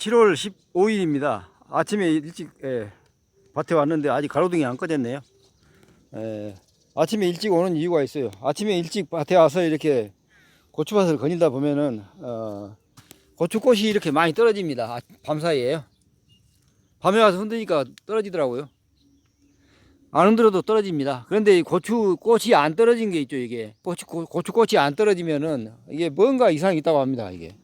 7월 15일입니다. 아침에 일찍 예, 밭에 왔는데 아직 가로등이 안 꺼졌네요. 예, 아침에 일찍 오는 이유가 있어요. 아침에 일찍 밭에 와서 이렇게 고추밭을 거닐다 보면은 어, 고추꽃이 이렇게 많이 떨어집니다. 아, 밤 사이에요. 밤에 와서 흔드니까 떨어지더라고요. 안 흔들어도 떨어집니다. 그런데 이 고추 꽃이 안 떨어진 게 있죠, 이게. 고추, 고- 고추 꽃이 안 떨어지면은 이게 뭔가 이상이 있다고 합니다, 이게.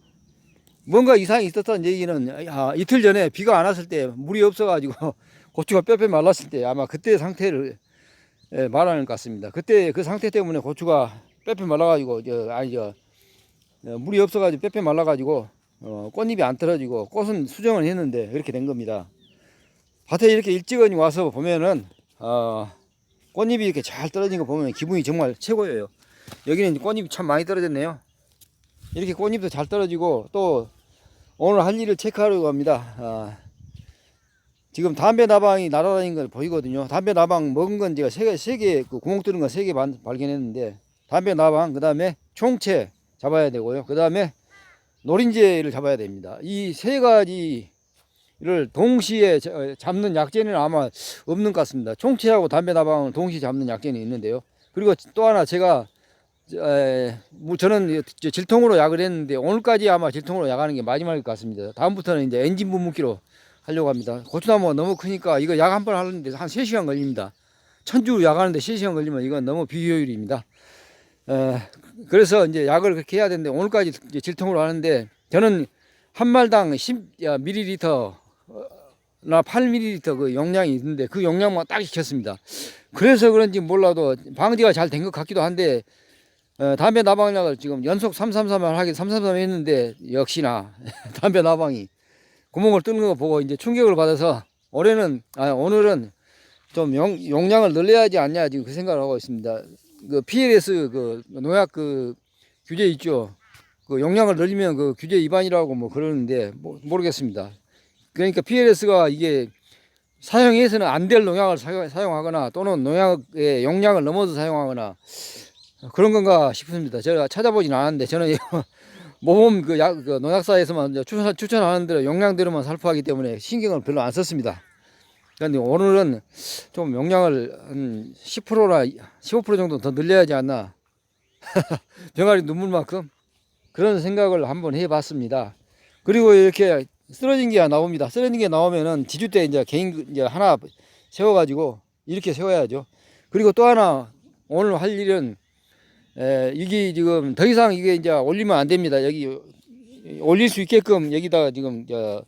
뭔가 이상이 있었던 얘기는 아, 이틀 전에 비가 안 왔을 때 물이 없어가지고 고추가 뼈뼈 말랐을 때 아마 그때 상태를 예, 말하는 것 같습니다. 그때 그 상태 때문에 고추가 뼈뼈 말라가지고 저 아니 저 어, 물이 없어가지고 뼈뼈 말라가지고 어, 꽃잎이 안 떨어지고 꽃은 수정을 했는데 이렇게 된 겁니다. 밭에 이렇게 일찍은 와서 보면은 어, 꽃잎이 이렇게 잘 떨어진 거 보면 기분이 정말 최고예요. 여기는 꽃잎이 참 많이 떨어졌네요. 이렇게 꽃잎도 잘 떨어지고 또 오늘 할 일을 체크하려고 합니다. 아, 지금 담배 나방이 날아다니는 걸 보이거든요. 담배 나방 먹은 건 제가 세 개, 세 개, 그 구멍 뚫은 거세개 발견했는데, 담배 나방, 그 다음에 총채 잡아야 되고요. 그 다음에 노린재를 잡아야 됩니다. 이 세 가지를 동시에 잡는 약재는 아마 없는 것 같습니다. 총채하고 담배 나방을 동시에 잡는 약재는 있는데요. 그리고 또 하나 제가 에, 뭐 저는 저 질통으로 약을 했는데 오늘까지 아마 질통으로 약하는 게 마지막일 것 같습니다. 다음부터는 이제 엔진 분무기로 하려고 합니다. 고추나무가 너무 크니까 이거 약 한 번 하는데 한 3시간 걸립니다. 천주 약하는데 3시간 걸리면 이건 너무 비효율입니다. 에, 그래서 이제 약을 그렇게 해야 되는데 오늘까지 질통으로 하는데 저는 한 말당 10ml 나 8ml 그 용량이 있는데 그 용량만 딱 지켰습니다. 그래서 그런지 몰라도 방지가 잘 된 것 같기도 한데 어, 담배 나방약을 지금 연속 333을 하게 333 했는데 역시나 담배 나방이 구멍을 뚫는 거 보고 이제 충격을 받아서 올해는 아 오늘은 좀 용, 용량을 늘려야지 않냐 지금 그 생각을 하고 있습니다. 그 PLS 그 농약 그 규제 있죠. 그 용량을 늘리면 그 규제 위반이라고 뭐 그러는데 뭐, 모르겠습니다. 그러니까 PLS가 이게 사용해서는 안 될 농약을 사용, 사용하거나 또는 농약의 용량을 넘어서 사용하거나 그런 건가 싶습니다. 제가 찾아보진 않았는데 저는 모범 그, 약, 그 농약사에서만 추천, 추천하는 대로 용량대로만 살포하기 때문에 신경을 별로 안 썼습니다. 그런데 오늘은 좀 용량을 한 10%나 15% 정도 더 늘려야지 않나. 병아리 눈물만큼 그런 생각을 한번 해봤습니다. 그리고 이렇게 쓰러진 게 나옵니다. 쓰러진 게 나오면은 지주 때 이제 개인 이제 하나 세워가지고 이렇게 세워야죠. 그리고 또 하나 오늘 할 일은 에, 이게 지금 더 이상 이게 이제 올리면 안 됩니다. 여기 올릴 수 있게끔 여기다가 지금 저